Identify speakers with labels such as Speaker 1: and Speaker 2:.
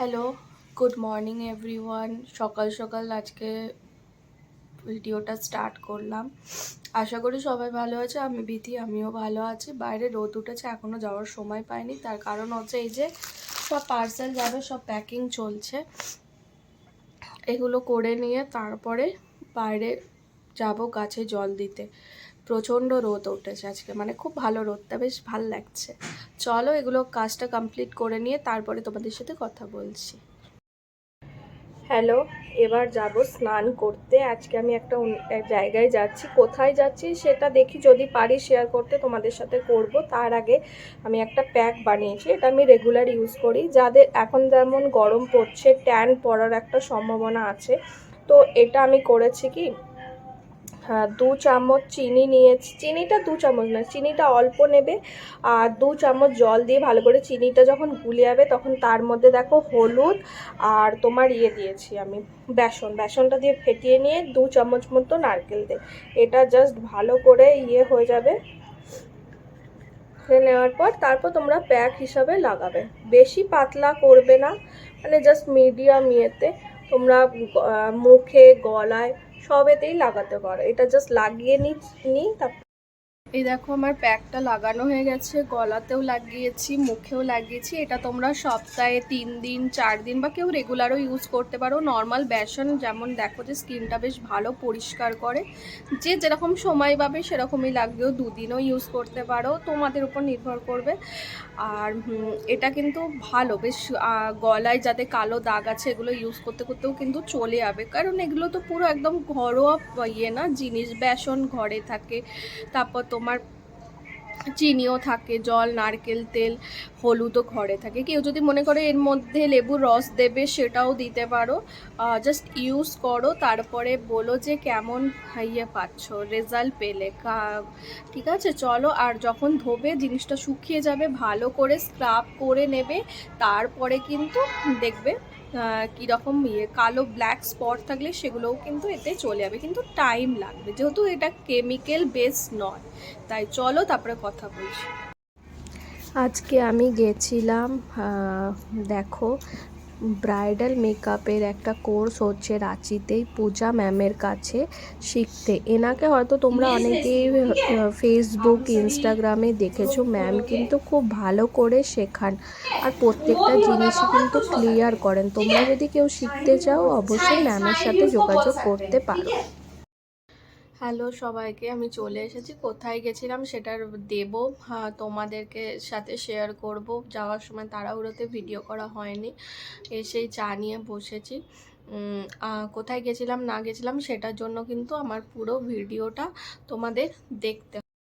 Speaker 1: Hello good morning everyone সকাল সকাল আজকে ভিডিওটা স্টার্ট করলাম। আশা করি সবাই ভালো আছে, আমি বিধি আমিও ভালো আছি। বাইরে রোদ উঠেছে এখনও যাওয়ার সময় পাইনি। তার কারণ হচ্ছে এই যে সব পার্সেল যাবে, সব প্যাকিং চলছে। এগুলো করে নিয়ে তারপরে বাইরে যাব গাছে জল দিতে। প্রচণ্ড রোদ উঠেছে আজকে মানে খুব ভালো রোদটা, বেশ ভালো লাগছে। চলো এগুলো কাজটা কমপ্লিট করে নিয়ে তারপরে তোমাদের সাথে কথা বলছি। হ্যালো, এবার যাব স্নান করতে। আজকে আমি একটা এক জায়গায় যাচ্ছি। কোথায় যাচ্ছি সেটা দেখি, যদি পারি শেয়ার করতে তোমাদের সাথে করব। তার আগে আমি একটা প্যাক বানিয়েছি, এটা আমি রেগুলার ইউজ করি। যাদের, এখন যেমন গরম পড়ছে ট্যান পড়ার একটা সম্ভাবনা আছে। তো এটা আমি করেছি কি দু চামচ চিনি নিয়েছি। চিনিটা দু চামচ না চিনিটা অল্প নেবে আর দু চামচ জল দিয়ে ভালো করে চিনিটা যখন গুলে যাবে তখন তার মধ্যে দেখো হলুদ আর তোমার ইয়ে দিয়েছি আমি, বেসন। বেসনটা দিয়ে ফেটিয়ে নিয়ে দু চামচ মতো নারকেল দে এটা জাস্ট ভালো করে ইয়ে হয়ে যাবে। খেয়ে নেওয়ার পর তারপর তোমরা প্যাক হিসাবে লাগাবে। বেশি পাতলা করবে না মানে জাস্ট মিডিয়াম ইয়েতে। তোমরা মুখে, গলায় সবেতেই লাগাতে পারো। এটা জাস্ট লাগিয়ে নি নি তারপর এই দেখো আমার প্যাকটা লাগানো হয়ে গেছে, গলাতেও লাগিয়েছি, মুখেও লাগিয়েছি। এটা তোমরা সপ্তাহে তিন দিন, চার দিন বা কেউ রেগুলারও ইউজ করতে পারো। নর্মাল বেসন যেমন দেখো যে স্কিনটা বেশ ভালো পরিষ্কার করে। যে যেরকম সময় পাবে সেরকমই লাগবেও দুদিনও ইউজ করতে পারো। তোমাদের উপর নির্ভর করবে। আর এটা কিন্তু ভালো। বেশ গলায় যাতে কালো দাগ আছে এগুলো ইউজ করতে করতেও কিন্তু চলে যাবে। কারণ এগুলো তো পুরো একদম ঘরোয়া ইয়ে না, জিনিস। বেসন ঘরে থাকে, তারপর তোমার চিনিও থাকে, জল, নারকেল, তেল হলুদও ঘরে থাকে। কেউ যদি মনে করে এর মধ্যে লেবুর রস দেবে সেটাও দিতে পারো। জাস্ট ইউজ করো, তারপরে বলো যে কেমন ইয়ে পাচ্ছ রেজাল্ট পেলে। ঠিক আছে? চলো, আর যখন ধোবে, জিনিসটা শুকিয়ে যাবে, ভালো করে স্ক্রাব করে নেবে, তারপরে কিন্তু দেখবে কীরকম ইয়ে কালো ব্ল্যাক স্পট থাকলে সেগুলোও কিন্তু এতে চলে যাবে। কিন্তু টাইম লাগবে, যেহেতু এটা কেমিক্যাল বেস নয়। তাই চলো তারপরে কথা বলছি। আজকে আমি গেছিলাম দেখো ব্রাইডাল মেকআপের একটা কোর্স হচ্ছে রাঁচিতেই পূজা ম্যামের কাছে শিখতে। এনাকে হয়তো তোমরা অনেকেই ফেসবুক ইনস্টাগ্রামে দেখেছ। ম্যাম কিন্তু খুব ভালো করে শেখান। আর প্রত্যেকটা জিনিসই কিন্তু ক্লিয়ার করেন। তোমরা যদি কেউ শিখতে চাও অবশ্যই ম্যামের সাথে যোগাযোগ করতে পারো। হ্যালো সবাইকে আমি চলে এসেছি। কোথায় গেছিলাম সেটার দেব হ্যাঁ, তোমাদেরকে সাথে শেয়ার করব। যাওয়ার সময় তাড়াহুড়োতে ভিডিও করা হয়নি এসেই চা নিয়ে বসেছি। কোথায় গেছিলাম না গেছিলাম সেটার জন্য কিন্তু আমার পুরো ভিডিওটা তোমাদের দেখতে